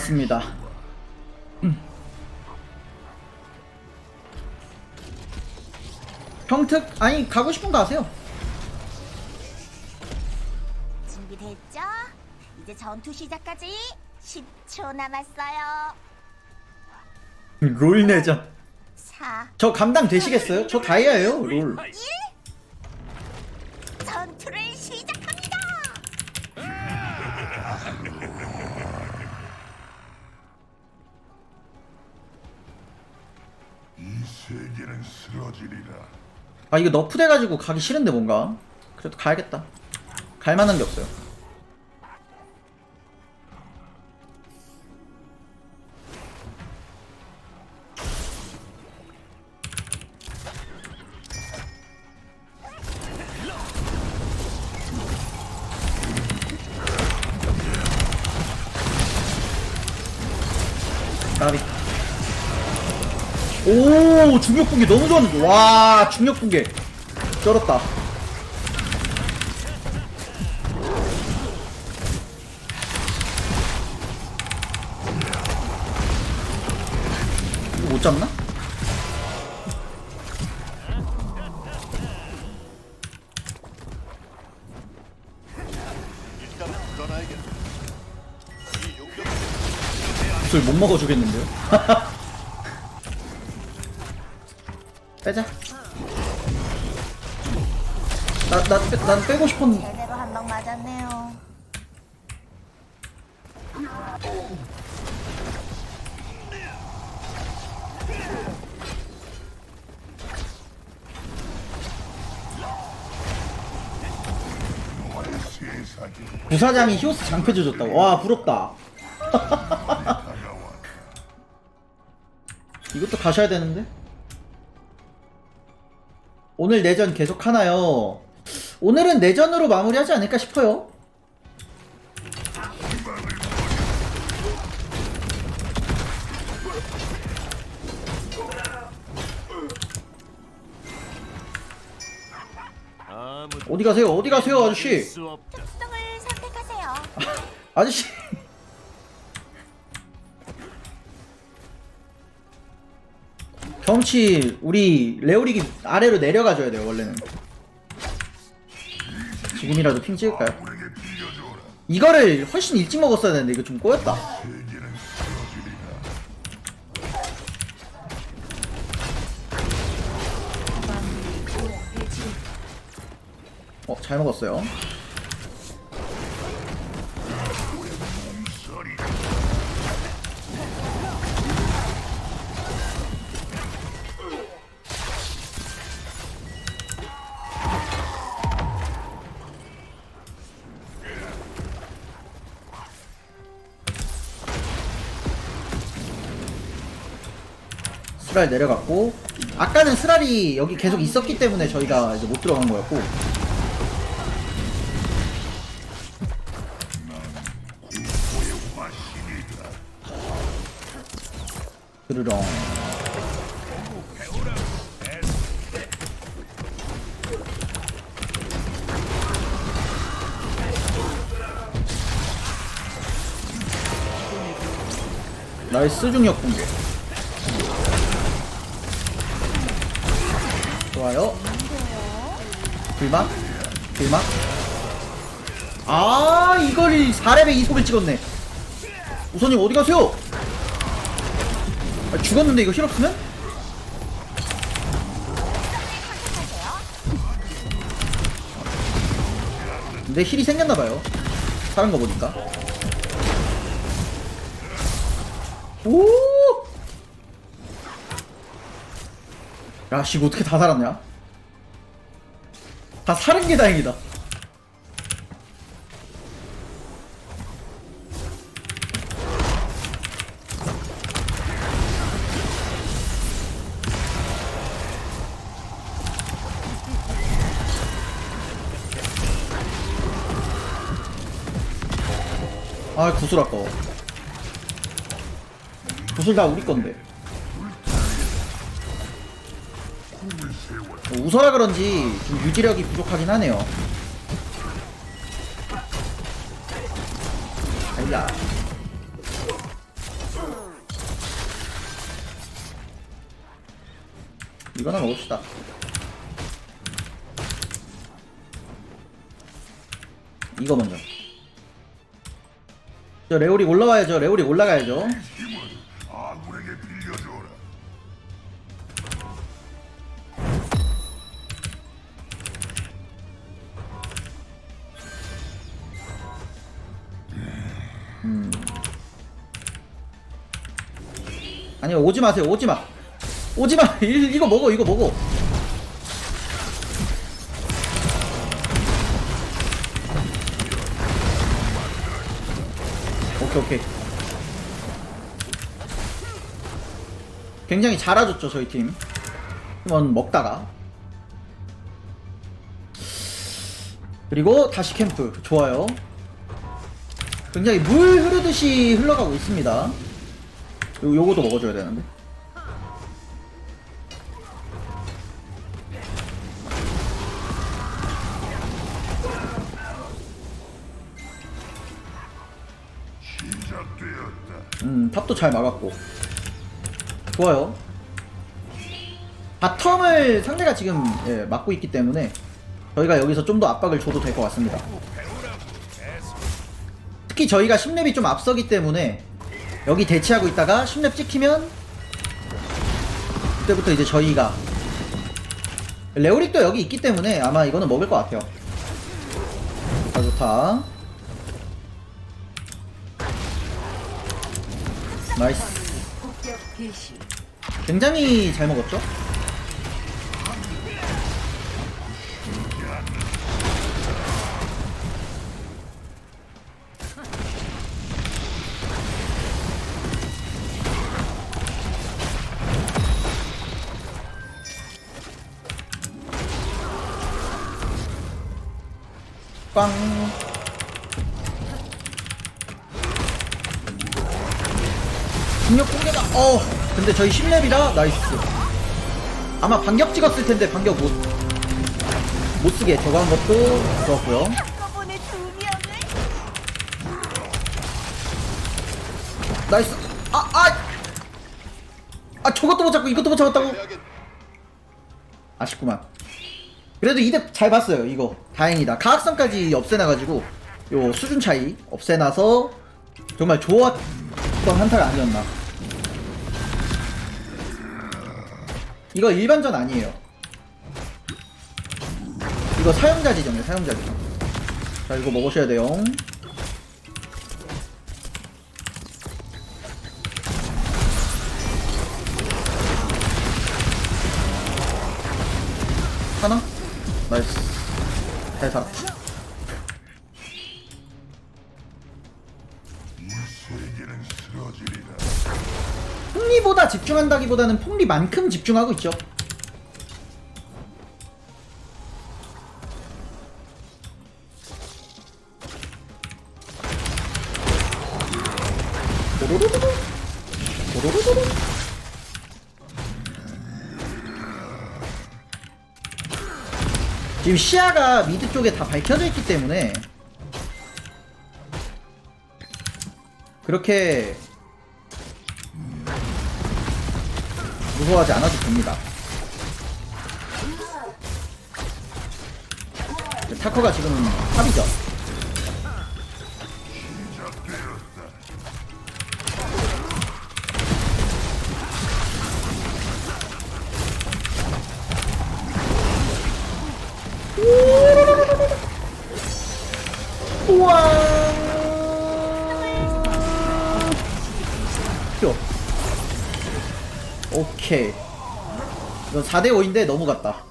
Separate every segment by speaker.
Speaker 1: 같습니다. 음. 평특 아니 가고 싶은 거 하세요.
Speaker 2: 준비됐죠? 이제 전투 시작까지 10초 남았어요.
Speaker 1: 롤
Speaker 2: 내자.
Speaker 1: 저 감당 되시겠어요? 저 다이아예요 롤.
Speaker 3: 1.
Speaker 1: 아 이거 너프 돼가지고 가기 싫은데 뭔가. 그래도 가야겠다. 갈 만한 게 없어요. 중력 붕괴 너무 좋았는데 와 중력 붕괴 쩔었다 이거 못 잡나? 술못 먹어주겠는데요? 빼자. 나, 나, 빼, 난 빼고 싶었는데.
Speaker 2: 제대로 한 방 맞았네요.
Speaker 1: 부사장이 히오스 장패 줘 줬다고. 와, 부럽다. 이것도 가셔야 되는데? 오늘 내전 계속 하나요? 오늘은 내전으로 마무리하지 않을까 싶어요. 어디 가세요? 어디 가세요, 아저씨?
Speaker 2: 특성을 선택하세요.
Speaker 1: 아저씨. 경치 우리 레오릭이 아래로 내려가줘야 돼요 원래는 지금이라도 핑 찍을까요? 이거를 훨씬 일찍 먹었어야 되는데 이거 좀 꼬였다. 어 잘 먹었어요 스랄 내려갔고 아까는 스랄이 여기 계속 있었기 때문에 저희가 이제 못 들어간 거였고. 드르렁. 나이스 중력 붕괴 불막 불막 아 이걸 4렙에 이속을 찍었네 우선님 어디 가세요 아, 죽었는데 이거 힐 없으면? 근데 힐이 생겼나봐요 사는 거 보니까 오! 야, 씨, 이거 어떻게 다 살았냐? 다 살은 게 다행이다. 아, 구슬 아까워. 구슬 다 우리 건데. 웃어라 그런지 좀 유지력이 부족하긴 하네요. 아이야. 이거나 먹읍시다. 이거 먼저. 저 레오리 올라와야죠. 레오리 올라가야죠. 아니요 오지 마세요 오지 마. 오지 마. 이- 이거 먹어 이거 먹어. 오케이 오케이. 굉장히 잘아줬죠 저희 팀. 한번 먹다가. 그리고 다시 캠프. 좋아요 굉장히 물 흐르듯이 흘러가고 있습니다 요, 요거도 먹어줘야 되는데. 음, 탑도 잘 막았고. 좋아요. 바텀을 상대가 지금 예, 막고 있기 때문에 저희가 여기서 좀 더 압박을 줘도 될 것 같습니다. 특히 저희가 10렙이 좀 앞서기 때문에 여기 대치하고 있다가 10렙 찍히면 그때부터 이제 저희가 레오릭도 여기 있기 때문에 아마 이거는 먹을 것 같아요. 좋다 좋다. 나이스. 굉장히 잘 먹었죠? 빵. 중력 공개가 어 근데 저희 10렙이라 나이스. 아마 반격 찍었을 텐데 반격 못 못 쓰게. 저거 한 것도 좋았고요. 나이스. 아 아! 아 저것도 못 잡고 이것도 못 잡았다고? 아쉽구만 그래도 이득 잘 봤어요 이거. 다행이다. 가학성까지 없애놔가지고 요 수준 차이 없애놔서 정말 좋았던 한타가 아니었나. 이거 일반전 아니에요. 이거 사용자 지정이에요 사용자 지정 자 이거 먹으셔야 돼요. 하나? 나이스
Speaker 3: 쓰러지리라.
Speaker 1: 폭리보다 집중한다기보다는 폭리만큼 집중하고 있죠. 도로로로로. 지금 시야가 미드 쪽에 다 밝혀져 있기 때문에 그렇게 무서워하지 않아도 됩니다. 타커가 지금 탑이죠. 오케이. 이건 4대 5인데 너무 같다.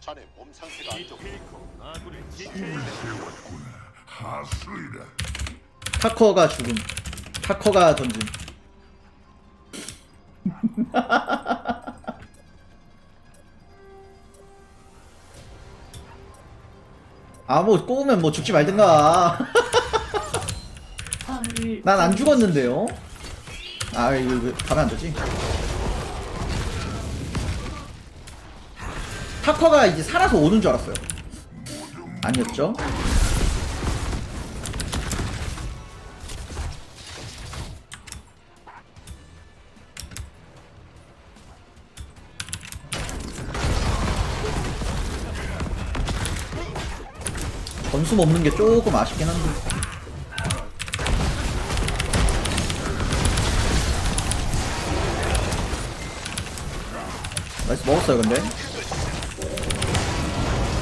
Speaker 4: 자네 몸 상태가 안 좋고
Speaker 3: 꿈을 세웠구나. 하수이다.
Speaker 1: 타커가 죽음. 타커가 던짐. 아, 뭐, 꼬우면 뭐 죽지 말든가. 난 안 죽었는데요? 아, 이거 왜 가면 안 되지? 타커가 이제 살아서 오는 줄 알았어요. 아니었죠? 전수 먹는 게 조금 아쉽긴 한데. 나이스 먹었어요 근데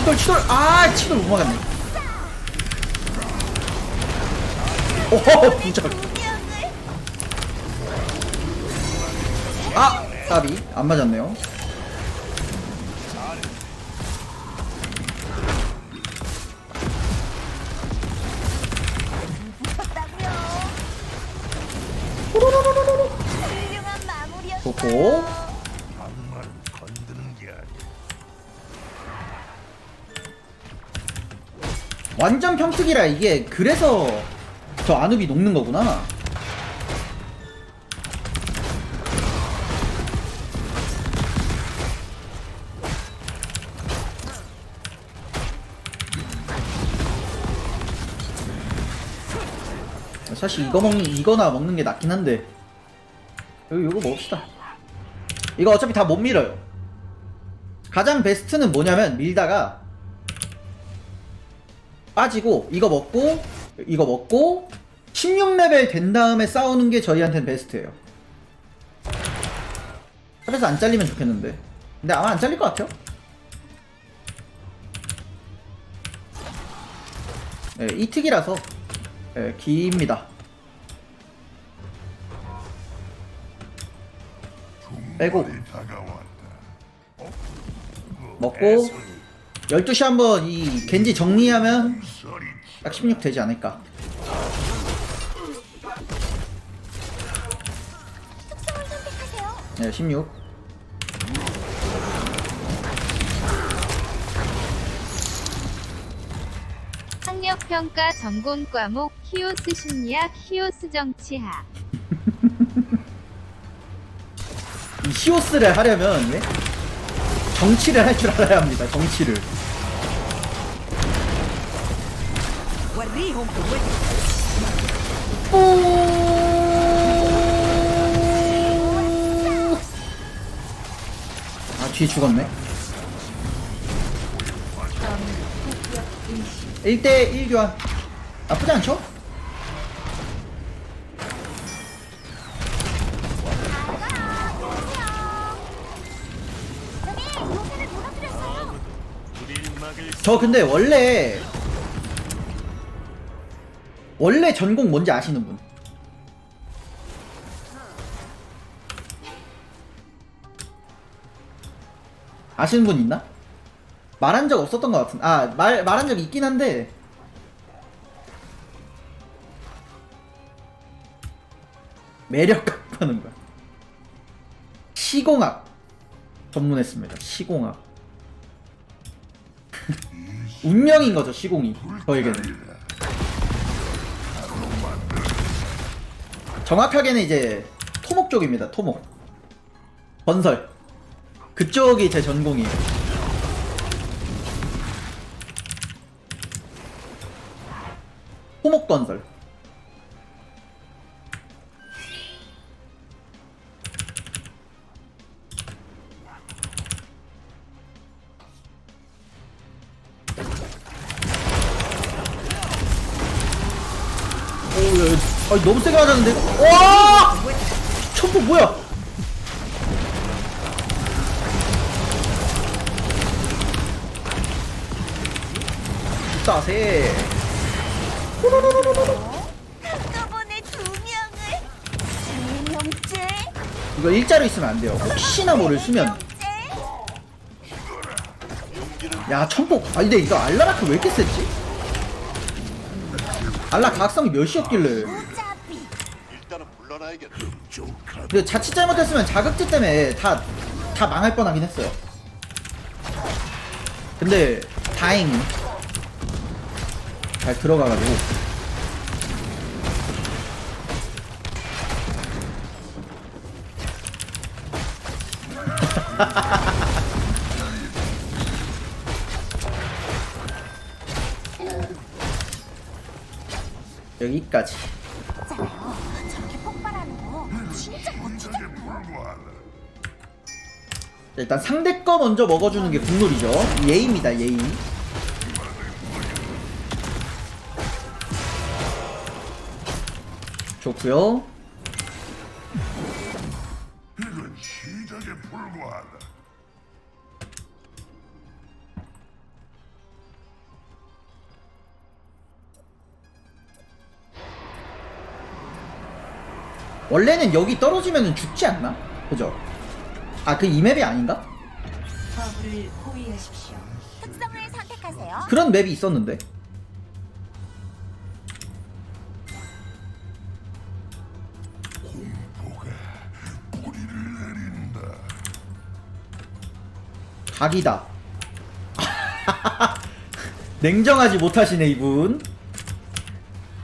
Speaker 1: 치돌 치돌. 아 치돌 못 막았네. 오호
Speaker 2: 명을
Speaker 1: 아 까비. 안 맞았네요. 좋고 완전 평특이라 이게 그래서 저 안읍이 녹는 거구나. 사실 이거 먹는 이거나 먹는 게 낫긴 한데. 여기 이거 먹읍시다. 이거 어차피 다 못 밀어요. 가장 베스트는 뭐냐면 밀다가 빠지고 이거 먹고 이거 먹고 16레벨 된 다음에 싸우는 게 저희한테는 베스트예요. 탑에서 안 잘리면 좋겠는데. 근데 아마 안 잘릴 것 같아요. 네, 이 특이라서 네, 깁니다. 빼고
Speaker 3: 다가왔다.
Speaker 1: 먹고 12시 한번 이 겐지 정리하면 딱 16 되지 않을까. 네, 16.
Speaker 5: 학력평가 전공 과목 히오스 심리학 히오스 정치학
Speaker 1: 이 히오스를 하려면 예? 정치를 할 줄 알아야 합니다. 정치를. 아 뒤에 죽었네. 1대1 교환. 나쁘지 않죠?
Speaker 2: 저
Speaker 1: 근데 원래 원래 전공 뭔지 아시는 분? 아시는 분 있나? 말한 적 없었던 것 같은. 아, 말 말한 적 있긴 한데 매력 갖고하는 거야. 시공학 전문했습니다. 시공학. 운명인 거죠 시공이 저에게는 정확하게는 이제 토목 쪽입니다 토목. 건설. 그쪽이 제 전공이에요. 토목 건설 아니, 너무 세게 맞았는데. 와! 천폭 뭐야? 싸세.
Speaker 2: 한꺼번에 두 명을 세 명째.
Speaker 1: 이거 일자로 있으면 안 돼요. 혹시나 모를 수면. 야, 천폭. 아, 근데 이거 알라라크 왜 이렇게 셌지? 알라 각성이 몇이었길래. 그리고 자칫 잘못했으면 자극제 때문에 다, 다 망할 뻔하긴 했어요. 근데, 다행히. 잘 들어가가지고. 여기까지. 일단 상대 거 먼저 먹어주는 게 국룰이죠 예의입니다 예의 좋구요
Speaker 3: 이건 시작에 불과하다.
Speaker 1: 원래는 여기 떨어지면 죽지 않나? 그죠? 아 그 이맵이 아닌가?
Speaker 2: 특성을 선택하세요.
Speaker 1: 그런 맵이 있었는데. 각이다. 냉정하지 못하시네 이분.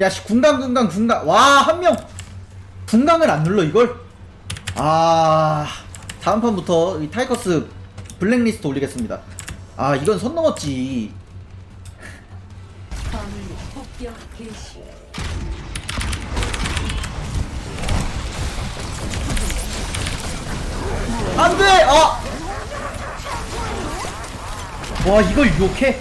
Speaker 1: 야씨 군강 군강 군강. 와 한 명. 군강을 안 눌러 이걸? 아 다음 판부터 이 타이커스 블랙리스트 올리겠습니다. 아 이건 선 넘었지. 안돼! 아! 와 이걸 욕해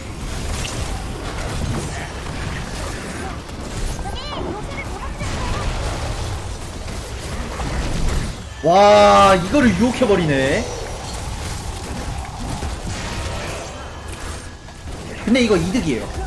Speaker 1: 와 이거를 유혹해버리네. 근데 이거 이득이에요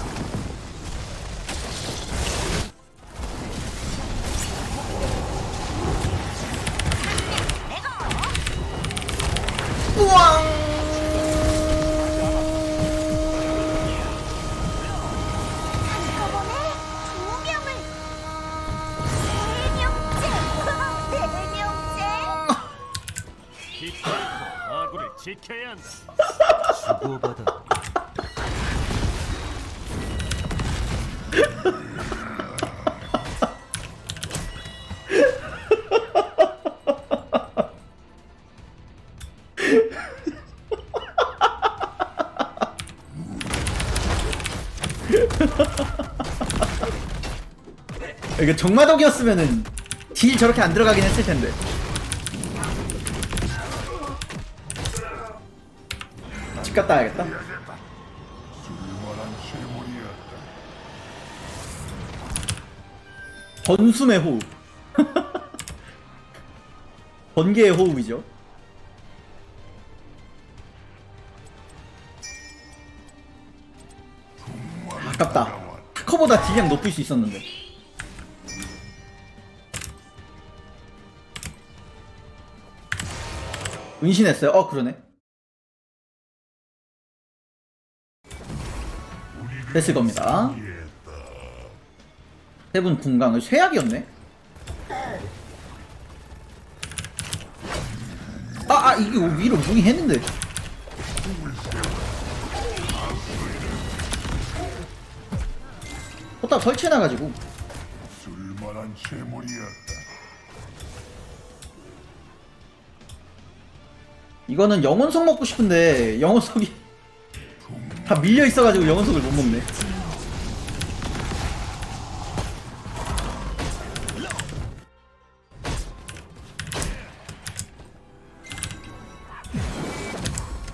Speaker 6: 주고받아.
Speaker 1: 이게 정마덕이었으면은 딜 저렇게 안 들어가긴 했을 텐데. 갔다 와야겠다. 번숨의 호흡. 번개의 호흡이죠. 아깝다. 타커보다 딜량 높일 수 있었는데. 은신했어요. 어 그러네. 됐을 겁니다. 세분 궁강을 쇠약이었네. 아, 아 이게 위로 무기 했는데. 포탑 설치해놔가지고
Speaker 3: 쓸만한 쇠물이었다.
Speaker 1: 이거는 영혼석 먹고 싶은데 영혼석이 다 밀려 있어가지고 영혼석을 못 먹네.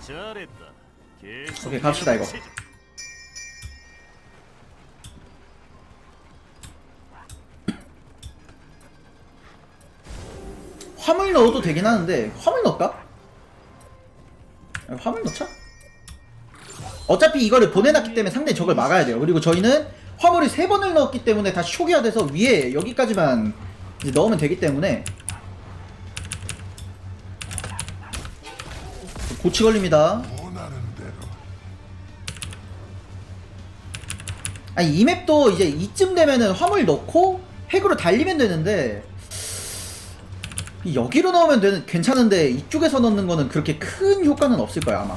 Speaker 6: 잘했다. 계속
Speaker 1: 오케이, 갑시다, 이거. 화물 넣어도 되긴 하는데 화물 넣을까? 아, 화물 넣자. 어차피 이거를 보내놨기 때문에 상대 적을 막아야 돼요. 그리고 저희는 화물을 세 번을 넣었기 때문에 다시 초기화돼서 위에 여기까지만 이제 넣으면 되기 때문에 고치 걸립니다. 아니 이 맵도 이제 이쯤 되면은 화물 넣고 핵으로 달리면 되는데 이 여기로 넣으면 되는 괜찮은데 이쪽에서 넣는 거는 그렇게 큰 효과는 없을 거야 아마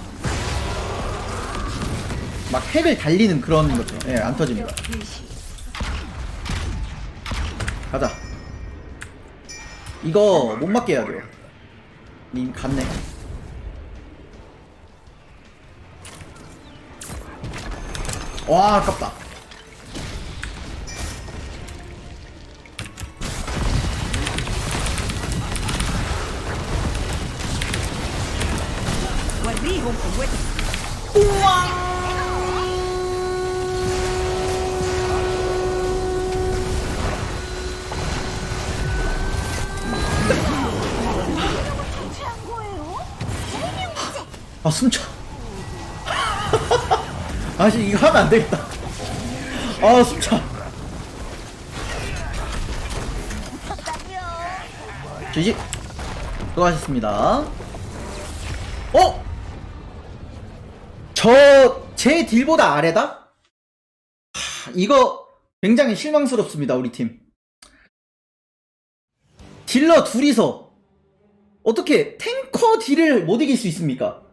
Speaker 1: 막 핵을 달리는 그런 것들. 예, 안 터집니다. 가자. 이거 못 맞게 해야 돼요. 님 갔네. 와, 아깝다.
Speaker 2: 우와!
Speaker 1: 아 숨차 아 씨, 이거 하면 안 되겠다 아 숨차. 주식 수고하셨습니다 어? 저 제 딜보다 아래다? 하, 이거 굉장히 실망스럽습니다 우리 팀 딜러 둘이서 어떻게 탱커 딜을 못 이길 수 있습니까?